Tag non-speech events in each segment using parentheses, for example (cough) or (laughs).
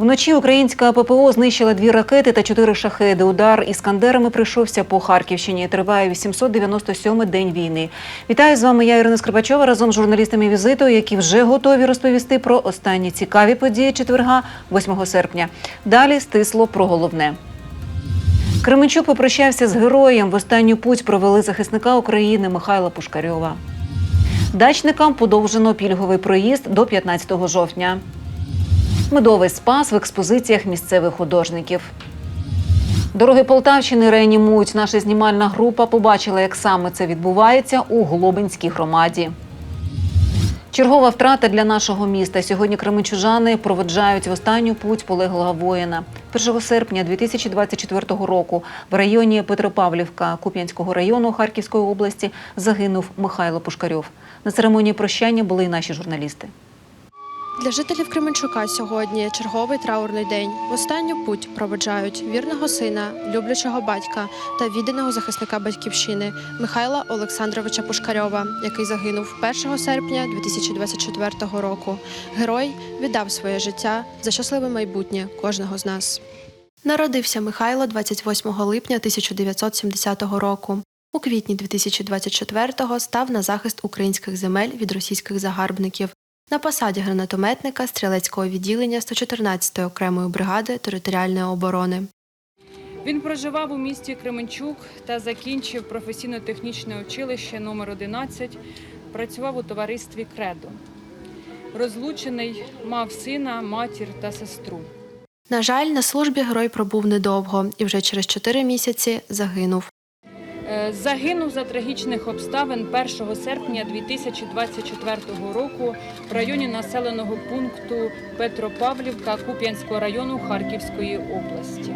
Вночі українська ППО знищила дві ракети та чотири шахеди. Удар іскандерами прийшовся по Харківщині. Триває 897-й день війни. Вітаю з вами. Я Ірина Скрипачова разом з журналістами візиту, які вже готові розповісти про останні цікаві події четверга, 8 серпня. Далі стисло про головне. Кременчук попрощався з героєм. В останню путь провели захисника України Михайла Пушкарьова. Дачникам подовжено пільговий проїзд до 15 жовтня. Медовий спас в експозиціях місцевих художників. Дороги Полтавщини реанімують. Наша знімальна група побачила, як саме це відбувається у Глобинській громаді. Чергова втрата для нашого міста. Сьогодні кременчужани проведжають в останню путь полеглого воїна. 1 серпня 2024 року в районі Петропавлівка Куп'янського району Харківської області загинув Михайло Пушкарьов. На церемонії прощання були й наші журналісти. Для жителів Кременчука сьогодні черговий траурний день. В останню путь проведжають вірного сина, люблячого батька та відданого захисника батьківщини Михайла Олександровича Пушкарьова, який загинув 1 серпня 2024 року. Герой віддав своє життя за щасливе майбутнє кожного з нас. Народився Михайло 28 липня 1970 року. У квітні 2024-го став на захист українських земель від російських загарбників на посаді гранатометника стрілецького відділення 114-ї окремої бригади територіальної оборони. Він проживав у місті Кременчук та закінчив професійно-технічне училище номер 11 Працював у товаристві Кредо. Розлучений, мав сина, матір та сестру. На жаль, на службі герой пробув недовго і вже через 4 місяці загинув. Е, Загинув за трагічних обставин 1 серпня 2024 року в районі населеного пункту Петропавлівка Куп'янського району Харківської області.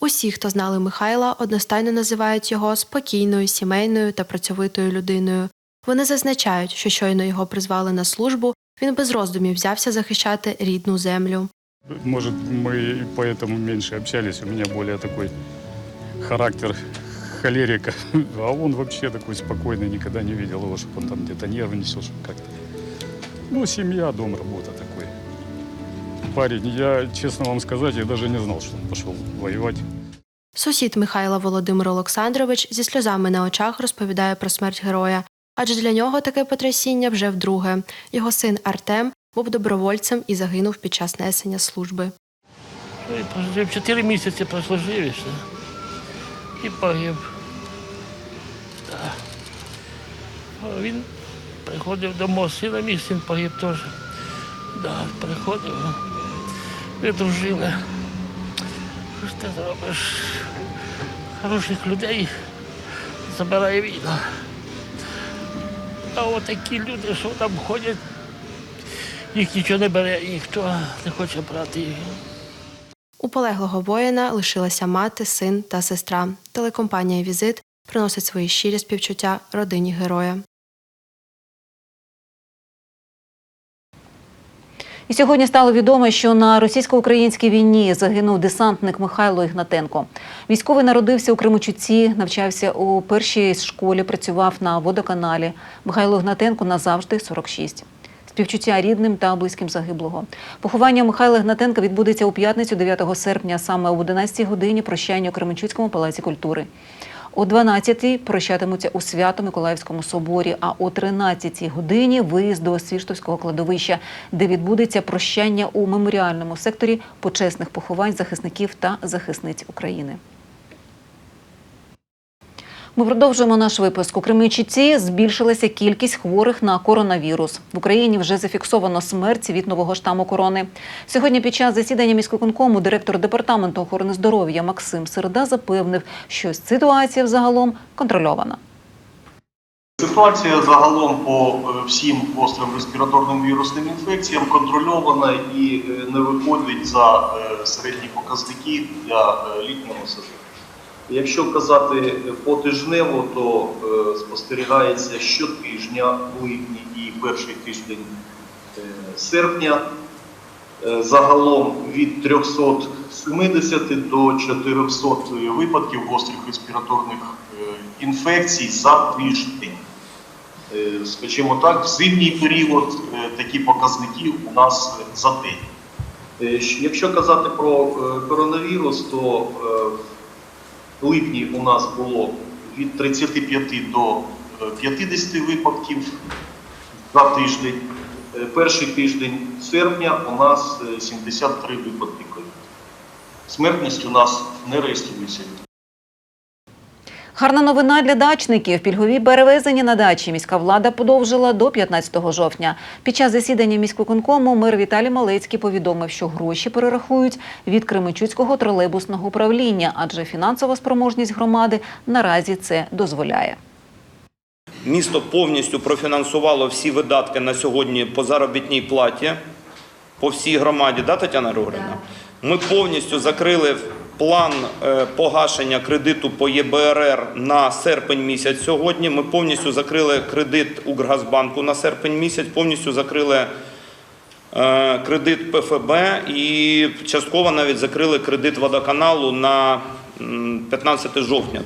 Усі, хто знали Михайла, одностайно називають його спокійною, сімейною та працьовитою людиною. Вони зазначають, що щойно його призвали на службу, він без роздумів взявся захищати рідну землю. Может, мы и поэтому меньше общались. У меня более такой характер холерика. (laughs) А он вообще такой спокойный, никогда не видел его, чтобы он там где-то нервничал, чтобы как-то. Ну, семья, дом, работа такой. Парень, я, честно вам сказать, я даже не знал, что он пошел воевать. Сусід Михайла Володимир Олександрович зі сльозами на очах розповідає про смерть героя, адже для нього таке потрясіння вже вдруге. Його син Артем був добровольцем і загинув під час несення служби. Ну, і прожив чотири місяці прослужив і все. І погиб. Він приходив до мого сина, мій син погиб теж. Да, приходив. Ми дружили. Що ти зробиш? Хороших людей забирає війна. А от такі люди, що там ходять, їх нічого не бере, ніхто не хоче брати їх. У полеглого воїна лишилася мати, син та сестра. Телекомпанія Візит приносить свої щирі співчуття родині героя. І сьогодні стало відомо, що на російсько-українській війні загинув десантник Михайло Ігнатенко. Військовий народився у Кременчуці, навчався у першій школі, працював на водоканалі. Михайло Ігнатенко назавжди 46. Співчуття рідним та близьким загиблого. Поховання Михайла Ігнатенка відбудеться у п'ятницю 9 серпня, саме об 11 годині прощання у Кременчуцькому палаці культури. О 12-й прощатимуться у Свято-Миколаївському соборі, а о 13-й годині виїзд до Свіштовського кладовища, де відбудеться прощання у меморіальному секторі почесних поховань захисників та захисниць України. Ми продовжуємо наш випуск. У Кременчуці збільшилася кількість хворих на коронавірус. В Україні вже зафіксовано смерть від нового штаму корони. Сьогодні під час засідання міськвиконкому директор департаменту охорони здоров'я Максим Середа запевнив, що ситуація взагалом контрольована. Ситуація загалом по е, всім гострим респіраторним вірусним інфекціям контрольована і е, не виходить за е, середні показники для літнього сезону. Якщо казати потижнево, то е, спостерігається щотижня у липні і перший тиждень е, серпня. Е, Загалом від 370 до 400 випадків гострих респіраторних е, інфекцій за тиждень. Е, Скажімо так, в зимній період е, такі показники у нас за день. Е, Якщо казати про е, коронавірус, то е, липні у нас було від 35 до е, 50 випадків за тиждень. Е, Перший тиждень серпня у нас е, 73 випадки ковіду. Смертність у нас не реєструється. Гарна новина для дачників. Пільгові перевезення на дачі міська влада подовжила до 15 жовтня. Під час засідання міськвиконкому мер Віталій Малецький повідомив, що гроші перерахують від Кременчуцького тролейбусного управління, адже фінансова спроможність громади наразі це дозволяє. Місто повністю профінансувало всі видатки на сьогодні по заробітній платі по всій громаді, да, Тетяна Григорівна? Ми повністю закрили план е, погашення кредиту по ЄБРР на серпень місяць сьогодні. Ми повністю закрили кредит Укргазбанку на серпень місяць, повністю закрили е, кредит ПФБ і частково навіть закрили кредит водоканалу на 15 жовтня.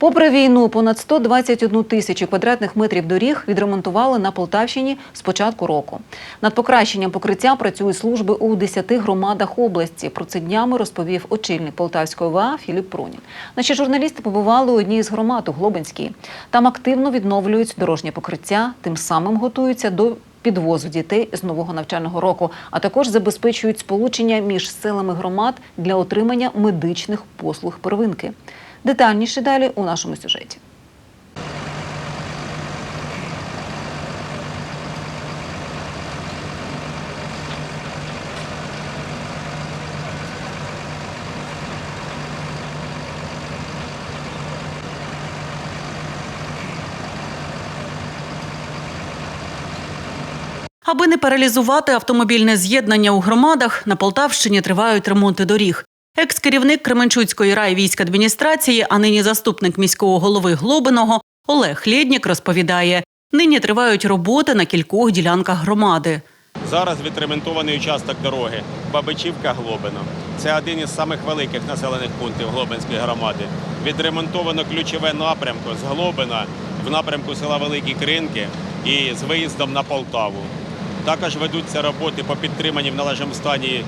Попри війну, понад 121 тисячу квадратних метрів доріг відремонтували на Полтавщині з початку року. Над покращенням покриття працюють служби у 10 громадах області. Про це днями розповів очільник Полтавської ОВА Філіп Пронін. Наші журналісти побували у одній з громад у Глобинській. Там активно відновлюють дорожнє покриття, тим самим готуються до підвозу дітей з нового навчального року, а також забезпечують сполучення між селами громад для отримання медичних послуг первинки. Детальніше далі у нашому сюжеті. Аби не паралізувати автомобільне з'єднання у громадах, на Полтавщині тривають ремонти доріг. Екс-керівник Кременчуцької райвійськадміністрації, а нині заступник міського голови Глобиного Олег Лєднік розповідає: нині тривають роботи на кількох ділянках громади. Зараз відремонтований участок дороги Бабичівка-Глобино. Це один із самих великих населених пунктів Глобинської громади. Відремонтовано ключове напрямку з Глобина в напрямку села Великі Кринки і з виїздом на Полтаву. Також ведуться роботи по підтриманні в належному стані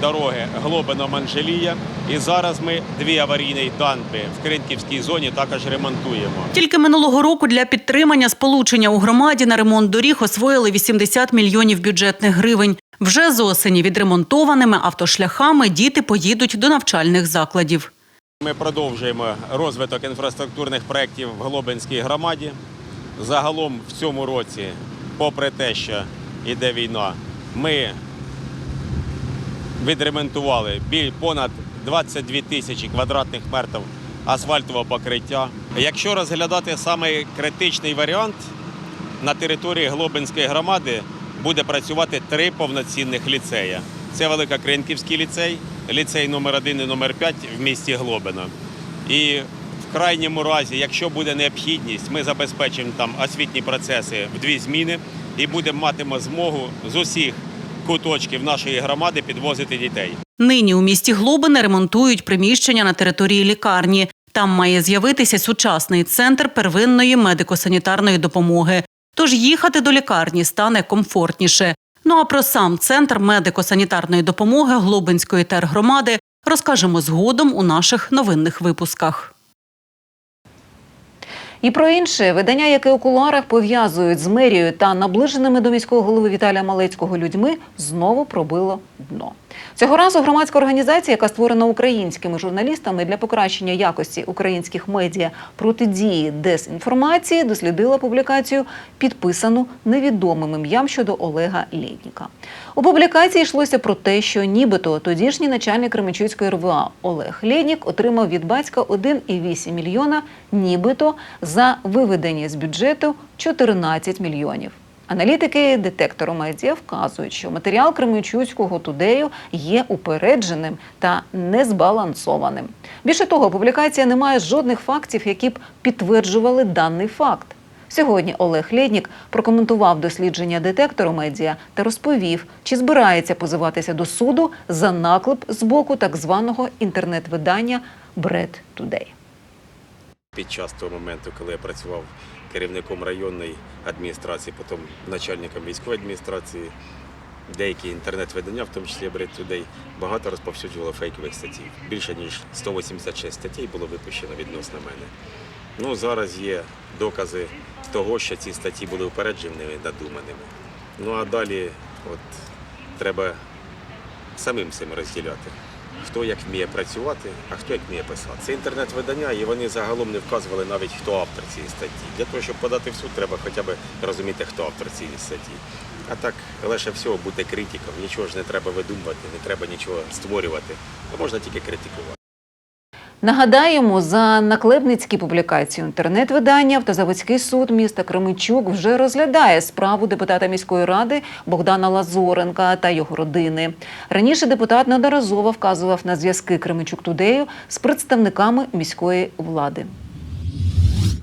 дороги Глобино-Манжелія. І зараз ми дві аварійні дамби в Кринківській зоні також ремонтуємо. Тільки минулого року для підтримання сполучення у громаді на ремонт доріг освоїли 80 мільйонів бюджетних гривень. Вже з осені відремонтованими автошляхами діти поїдуть до навчальних закладів. Ми продовжуємо розвиток інфраструктурних проєктів в Глобинській громаді. Загалом в цьому році, попри те, що йде війна, ми відремонтували біль понад 22 тисячі квадратних метрів асфальтового покриття. Якщо розглядати саме критичний варіант, на території Глобинської громади буде працювати три повноцінних ліцея. Це Великокринківський ліцей, ліцей номер 1 і номер 5 в місті Глобино. І в крайньому разі, якщо буде необхідність, ми забезпечимо там освітні процеси в дві зміни і будемо матимо змогу з усіх куточків нашої громади підвозити дітей. Нині у місті Глобине ремонтують приміщення на території лікарні. Там має з'явитися сучасний центр первинної медико-санітарної допомоги. Тож їхати до лікарні стане комфортніше. Ну а про сам центр медико-санітарної допомоги Глобинської тергромади розкажемо згодом у наших новинних випусках. І про інше видання, яке у кулуарах пов'язують з мерією та наближеними до міського голови Віталія Малецького людьми, знову пробило дно. Цього разу громадська організація, яка створена українськими журналістами для покращення якості українських медіа протидії дезінформації, дослідила публікацію, підписану невідомим ім'ям щодо Олега Лєдніка. У публікації йшлося про те, що нібито тодішній начальник Кременчуцької РВА Олег Лєднік отримав від батька 1,8 мільйона, нібито за виведення з бюджету 14 мільйонів. Аналітики детектору медіа вказують, що матеріал Кременчуцького тудею є упередженим та незбалансованим. Більше того, публікація не має жодних фактів, які б підтверджували даний факт. Сьогодні Олег Лєднік прокоментував дослідження детектору медіа та розповів, чи збирається позиватися до суду за наклеп з боку так званого інтернет-видання Бред Тудей. Під час того моменту, коли я працював керівником районної адміністрації, потім начальником військової адміністрації, деякі інтернет-видання, в тому числі Бред Today, багато розповсюджувало фейкових статей. Більше ніж 186 статей було випущено відносно мене. Ну, зараз є докази того, що ці статті були упередженими, надуманими. Ну а далі от, треба самим цим розділяти. Хто як вміє працювати, а хто як вміє писати. Це інтернет-видання, і вони загалом не вказували навіть, хто автор цієї статті. Для того, щоб подати в суд, треба хоча б розуміти, хто автор цієї статті. А так, лише всього бути критиком, нічого ж не треба видумувати, не треба нічого створювати. А можна тільки критикувати. Нагадаємо, за наклепницькі публікації інтернет-видання Автозаводський суд міста Кременчук вже розглядає справу депутата міської ради Богдана Лазоренка та його родини. Раніше депутат неодноразово вказував на зв'язки Кременчук Тудею з представниками міської влади.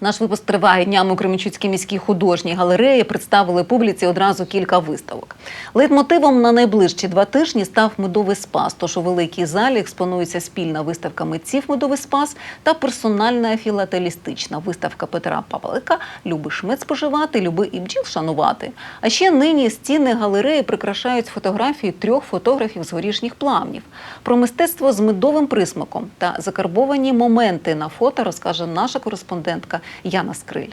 Наш випуск триває днями у Кременчуцькій міській художній галереї. Представили публіці одразу кілька виставок. Лейтмотивом на найближчі два тижні став медовий спас. Тож у великій залі експонується спільна виставка митців Медовий спас та персональна філателістична виставка Петра Павлика Любиш мед споживати, люби і бджіл шанувати. А ще нині стіни галереї прикрашають фотографії трьох фотографів з горішніх плавнів. Про мистецтво з медовим присмаком та закарбовані моменти на фото розкаже наша кореспондентка Яна Скриль.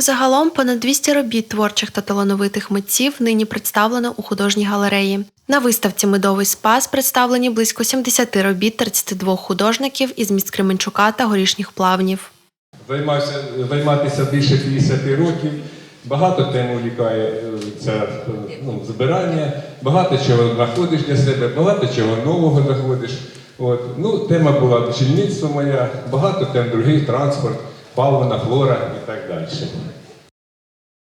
Загалом понад 200 робіт творчих та талановитих митців нині представлено у художній галереї. На виставці Медовий спас представлені близько 70 робіт 32 художників із міст Кременчука та горішніх плавнів. Займався, займатися більше 50 років. Багато тем увлікає е, це е, ну, збирання, багато чого знаходиш для себе, багато чого нового знаходиш. От. Ну, тема була бджільництво моя, багато тем других, транспорт, павлина, флора і так далі.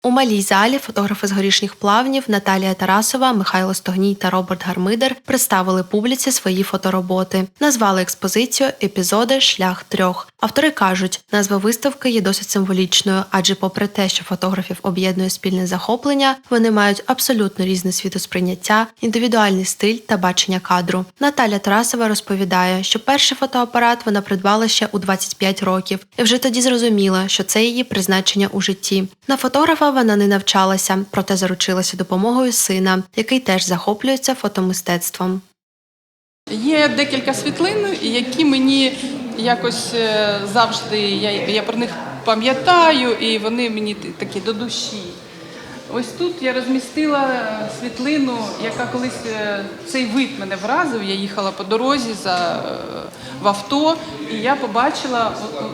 У малій залі фотографи з горішніх плавнів Наталія Тарасова, Михайло Стогній та Роберт Гармидер представили публіці свої фотороботи. Назвали експозицію Епізоди Шлях трьох. Автори кажуть, назва виставки є досить символічною, адже, попри те, що фотографів об'єднує спільне захоплення, вони мають абсолютно різне світосприйняття, індивідуальний стиль та бачення кадру. Наталя Тарасова розповідає, що перший фотоапарат вона придбала ще у 25 років, і вже тоді зрозуміла, що це її призначення у житті. На фотографа вона не навчалася, проте заручилася допомогою сина, який теж захоплюється фотомистецтвом. Є декілька світлин, які мені якось е, завжди я, я про них пам'ятаю, і вони мені такі до душі. Ось тут я розмістила світлину, яка колись е, цей вид мене вразив. Я їхала по дорозі за, е, в авто, і я побачила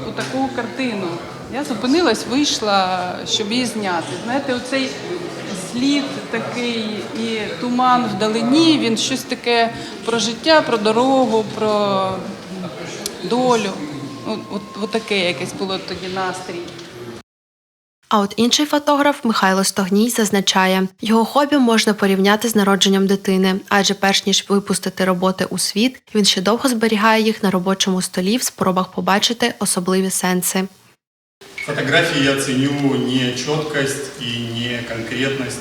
отаку картину. Я зупинилась, вийшла, щоб її зняти. Знаєте, оцей слід такий і туман вдалині, він щось таке про життя, про дорогу, про долю. От, от, от таке якесь було тоді настрій. А от інший фотограф Михайло Стогній зазначає, його хобі можна порівняти з народженням дитини, адже перш ніж випустити роботи у світ, він ще довго зберігає їх на робочому столі в спробах побачити особливі сенси. Фотографии я ценю не четкость и не конкретность.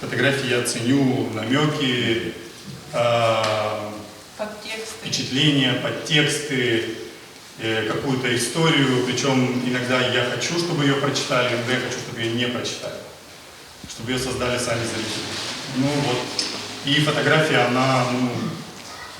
Фотографии я ценю намеки, э, Подтексти. впечатления, подтексты, э, какую-то историю. Причем иногда я хочу, чтобы ее прочитали, иногда я хочу, чтобы ее не прочитали. Чтобы ее создали сами зрители. Ну вот. И фотография, она, ну,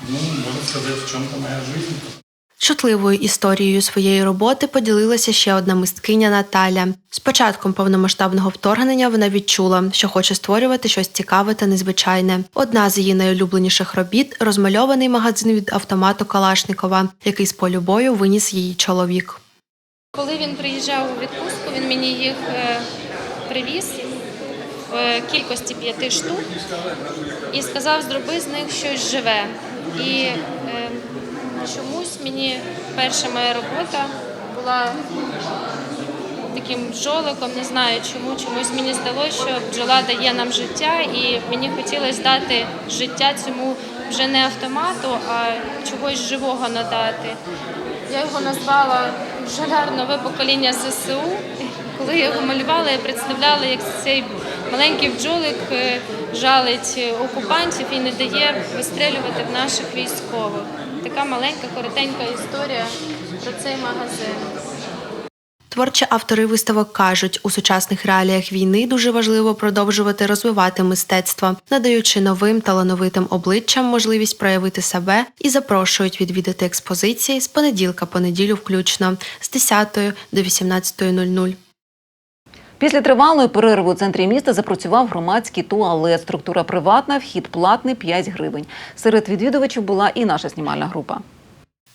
ну можно сказать, в чем-то моя жизнь. Чутливою історією своєї роботи поділилася ще одна мисткиня Наталя. З початком повномасштабного вторгнення вона відчула, що хоче створювати щось цікаве та незвичайне. Одна з її найулюбленіших робіт розмальований магазин від автомату Калашникова, який з полю бою виніс її чоловік. Коли він приїжджав у відпустку, він мені їх е, привіз в кількості п'яти штук і сказав, зроби з них щось живе. І е, чомусь мені перша моя робота була таким бджоликом, не знаю чому. Чомусь мені здалося, що бджола дає нам життя, і мені хотілося дати життя цьому вже не автомату, а чогось живого надати. Я його назвала бджоляр нове покоління ЗСУ. Коли його малювала, я представляла, як цей маленький бджолик е, жалить окупантів і не дає вистрелювати в наших військових. Така маленька, коротенька історія про цей магазин. Творчі автори виставок кажуть, у сучасних реаліях війни дуже важливо продовжувати розвивати мистецтво, надаючи новим талановитим обличчям можливість проявити себе і запрошують відвідати експозиції з понеділка по неділю включно з 10 до 18.00. Після тривалої перерви у центрі міста запрацював громадський туалет. Структура приватна, вхід платний 5 гривень. Серед відвідувачів була і наша знімальна група.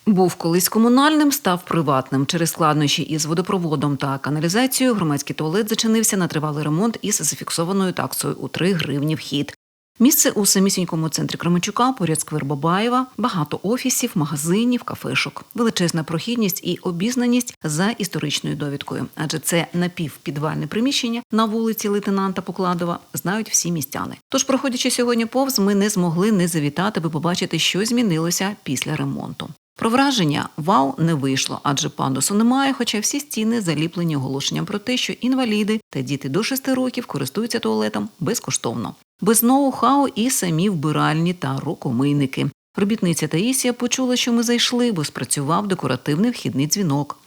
Був колись комунальним, став приватним. Через складнощі із водопроводом та каналізацією громадський туалет зачинився на тривалий ремонт із зафіксованою таксою у 3 гривні вхід. Місце у самісінькому центрі Кременчука, поряд сквер Бабаєва, багато офісів, магазинів, кафешок, величезна прохідність і обізнаність за історичною довідкою, адже це напівпідвальне приміщення на вулиці лейтенанта Покладова знають всі містяни. Тож, проходячи сьогодні повз, ми не змогли не завітати, аби побачити, що змінилося після ремонту. Про враження вау не вийшло, адже пандусу немає, хоча всі стіни заліплені оголошенням про те, що інваліди та діти до 6 років користуються туалетом безкоштовно. Без ноу-хау і самі вбиральні та рукомийники. Робітниця Таїсія почула, що ми зайшли, бо спрацював декоративний вхідний дзвінок.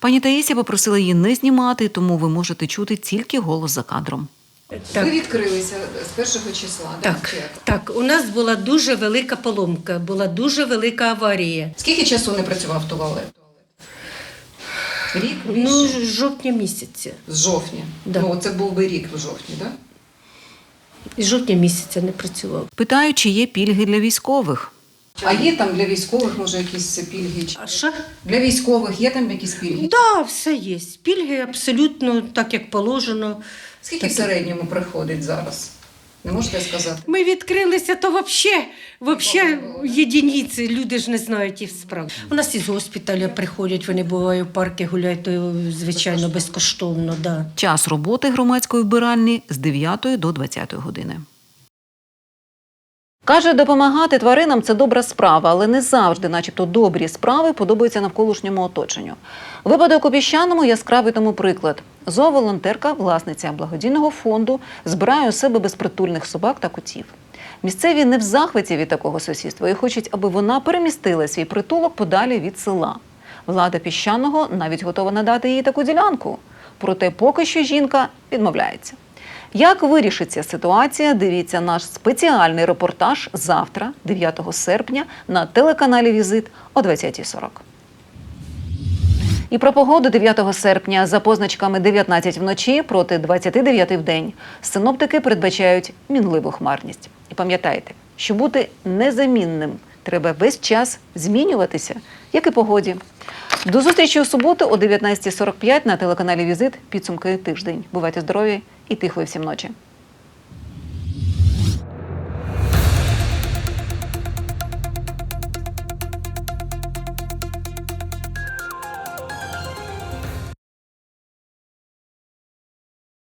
Пані Таїсія попросила її не знімати, тому ви можете чути тільки голос за кадром. Так. відкрилися з першого числа. Так, так, у нас була дуже велика поломка, була дуже велика аварія. Скільки часу не працював туалет? Рік Ну, з жовтня місяця. з жовтня. Да. Ну, це був би рік в жовтні, так? З жовтня місяця не працював. Питаю, чи є пільги для військових. А є там для військових, може, якісь пільги? А що? Для військових є там якісь пільги? Так, все є. Пільги абсолютно так, як положено. Скільки в середньому приходить зараз? Не можете сказати? Ми відкрилися, то взагалі, взагалі єдиниці, люди ж не знають їх справ. У нас із госпіталя приходять, вони бувають в парки гуляють, то звичайно безкоштовно, да. Час роботи громадської вбиральні з 9 до 20 години. Каже, допомагати тваринам це добра справа, але не завжди, начебто, добрі справи подобаються навколишньому оточенню. Випадок у піщаному яскравий тому приклад. Зооволонтерка, власниця благодійного фонду, збирає у себе безпритульних собак та котів. Місцеві не в захваті від такого сусідства і хочуть, аби вона перемістила свій притулок подалі від села. Влада піщаного навіть готова надати їй таку ділянку. Проте поки що жінка відмовляється. Як вирішиться ситуація? Дивіться наш спеціальний репортаж завтра, 9 серпня, на телеканалі Візит о 20.40. І про погоду 9 серпня за позначками 19 вночі проти 29 в день. Синоптики передбачають мінливу хмарність. І пам'ятайте, що бути незамінним треба весь час змінюватися, як і погоді. До зустрічі у суботу о 19.45 на телеканалі Візит. Підсумки тиждень. Бувайте здорові і тихої всім ночі.